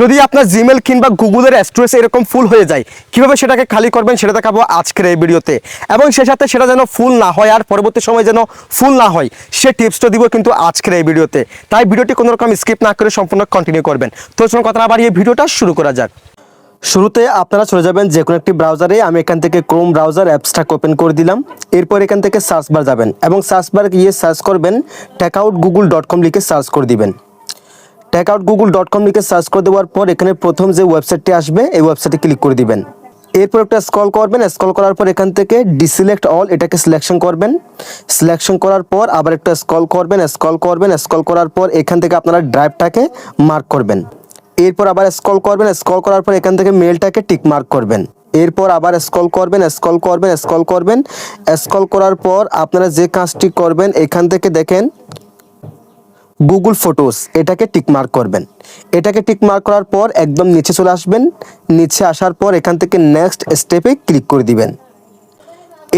যদি আপনার জিমেল কিংবা গুগলের স্টোরেজ এরকম ফুল হয়ে যায়, কীভাবে সেটাকে খালি করবেন সেটা দেখাবো আজকের এই ভিডিওতে। এবং সেই সাথে সেটা যেন ফুল না হয় আর পরবর্তী সময় যেন ফুল না হয়, সে টিপসটা দিব কিন্তু আজকের এই ভিডিওতে। তাই ভিডিওটি কোনো রকম স্কিপ না করে সম্পূর্ণ কন্টিনিউ করবেন। তো চলুন কথা আবার এই ভিডিওটা শুরু করা যাক। শুরুতে আপনারা চলে যাবেন যে কোনো একটি ব্রাউজারে আমি এখান থেকে ক্রোম ব্রাউজার অ্যাপসটা ওপেন করে দিলাম। এরপর এখান থেকে সার্চ বার যাবেন এবং সার্চ বার গিয়ে সার্চ করবেন টেকআউট গুগল ডট কম লিখে সার্চ করে দিবেন। টেকআউট গুগল ডট কম লিখে সার্চ করে দেওয়ার পর এখানে প্রথম যে ওয়েবসাইটটি আসবে, এই ওয়েবসাইটে ক্লিক করে দিবেন। এরপর একটা স্ক্রল করবেন স্ক্রল করার পর এখান থেকে ডিসিলেক্ট অল এটাকে সিলেকশন করবেন। সিলেকশন করার পর আবার একটা স্ক্রল করবেন স্ক্রল করবেন স্ক্রল করার পর এখান থেকে আপনারা ড্রাইভটাকে মার্ক করবেন। এরপর আবার স্ক্রল করবেন স্ক্রল করার পর এখান থেকে মেলটাকে টিক মার্ক করবেন। এরপর আবার স্ক্রল করবেন স্ক্রল করবেন স্ক্রল করবেন। স্ক্রল করার পর আপনারা যে কাজটি করবেন, এখান থেকে দেখেন গুগল ফটোস এটাকে টিকমার্ক করবেন। এটাকে টিকমার্ক করার পর একদম নিচে চলে আসবেন। নিচে আসার পর এখান থেকে নেক্সট স্টেপে ক্লিক করে দিবেন।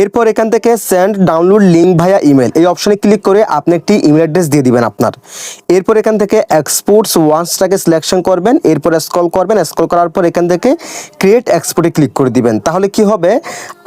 এরপর এখান থেকে send download link via email এই অপশনে ক্লিক করে আপনি একটি ইমেল অ্যাড্রেস দিয়ে দিবেন আপনার। এরপর এখান থেকে এক্সপোর্টস ওয়ান্সটাকে সিলেকশন করবেন, এরপর স্ক্রল করবেন স্ক্রল করার পর এখান থেকে ক্রিয়েট এক্সপোর্টে ক্লিক করে দিবেন। তাহলে কি হবে?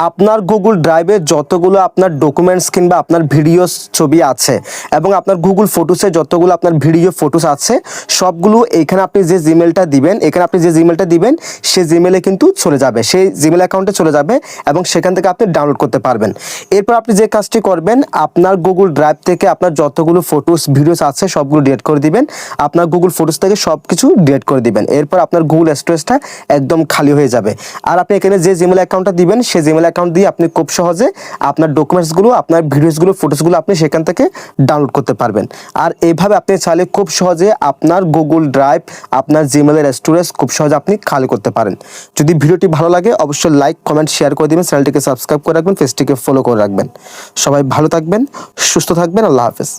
আপনার গুগল ড্রাইভে যতগুলো আপনার ডকুমেন্টস কিংবা আপনার ভিডিও ছবি আছে এবং আপনার গুগল ফটোসে যতগুলো আপনার ভিডিও ফটোস আছে, সবগুলো এখানে আপনি যে জিমেলটা দিবেন, এখানে আপনি যে জিমেলটা দিবেন সেই জিমেলে কিন্তু চলে যাবে। সেই জিমেল অ্যাকাউন্টে চলে যাবে এবং সেখান থেকে আপনি ডাউনলোড করতে পারবেন। এরপর আপনি যে কাজটি করবেন, আপনার গুগল ড্রাইভ থেকে আপনার যতগুলো ফটোস ভিডিওস আছে, সবগুলো ডিলিট করে দিবেন। আপনার গুগল ফটোস থেকে সব কিছু ডিলিট করে দিবেন। এরপর আপনার গুগল স্টোরেজটা একদম খালি হয়ে যাবে। আর আপনি এখানে যে জিমেল অ্যাকাউন্টটা দিবেন, সেই জিমেল অ্যাকাউন্ট দিয়ে আপনি খুব সহজে আপনার ডকুমেন্টসগুলো আপনার ভিডিওসগুলো ফটোসগুলো আপনি সেখান থেকে ডাউনলোড করতে পারবেন। আর এইভাবে আপনি চাইলে খুব সহজে আপনার গুগল ড্রাইভ আপনার জিমেলের স্টোরেজ খুব সহজে আপনি খালি করতে পারেন। যদি ভিডিওটি ভালো লাগে, অবশ্যই লাইক কমেন্ট শেয়ার করে দিবেন। চ্যানেলটিকে সাবস্ক্রাইব করে রাখবেন। পেজটিকে ফলো করে রাখবেন। সবাই ভালো থাকবেন সুস্থ থাকবেন আল্লাহ হাফেজ।